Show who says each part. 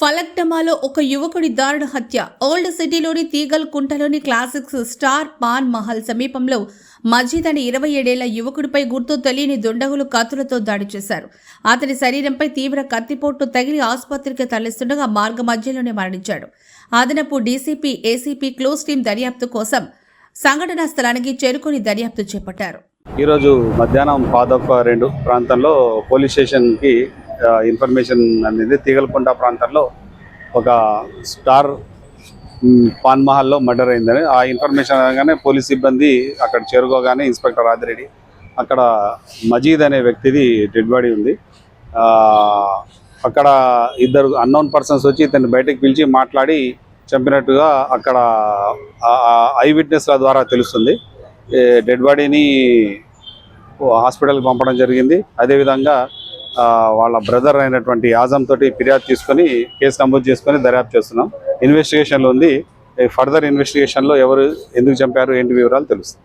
Speaker 1: ఫలక్టమాలో ఒక యువకుడి దారుణ హత్య. ఓల్డ్ సిటీలోని తీగల్ కుంటలోని క్లాసిక్స్ స్టార్ పాన్ మహల్ సమీపంలో మజీద్ అనే ఇరవై ఏడేళ్ళ యువకుడిపై గుర్తు తెలియని దుండగులు కత్తులతో దాడి చేశారు. అతని శరీరంపై తీవ్ర కత్తిపోటు తగిలి ఆసుపత్రికి తరలిస్తుండగా మార్గ మధ్యలోనే మరణించాడు. అదనపు డీసీపీ ఏసీపీ క్లోజ్ టీం దర్యాప్తు కోసం సంఘటనా స్థలానికి చేరుకుని దర్యాప్తు చేపట్టారు.
Speaker 2: ఈరోజు మధ్యాహ్నం పాదొక్క రెండు ప్రాంతంలో పోలీస్ స్టేషన్కి ఇన్ఫర్మేషన్ అందింది తీగలకొండ ప్రాంతంలో ఒక స్టార్ పాన్ మహల్లో మర్డర్ అయిందని ఆ ఇన్ఫర్మేషన్ అనగానే పోలీస్ సిబ్బంది అక్కడ చేరుకోగానే ఇన్స్పెక్టర్ ఆదిరెడ్డి అక్కడ మజీద్ అనే వ్యక్తిది డెడ్ బాడీ ఉంది. అక్కడ ఇద్దరు అన్నోన్ పర్సన్స్ వచ్చి ఇతన్ని బయటకు పిలిచి మాట్లాడి చంపినట్టుగా అక్కడ ఐ విట్నెస్ల ద్వారా తెలుస్తుంది. డెడ్ బాడీని హాస్పిటల్కి పంపడం జరిగింది. అదేవిధంగా వాళ్ళ బ్రదర్ అయినటువంటి ఆజం తోటి ఫిర్యాదు తీసుకొని కేసు నమోదు చేసుకొని దర్యాప్తు చేస్తున్నాం. ఇన్వెస్టిగేషన్లో ఉంది. ఫర్దర్ ఇన్వెస్టిగేషన్లో ఎవరు ఎందుకు చంపారు ఏంటి వివరాలు తెలుస్తుంది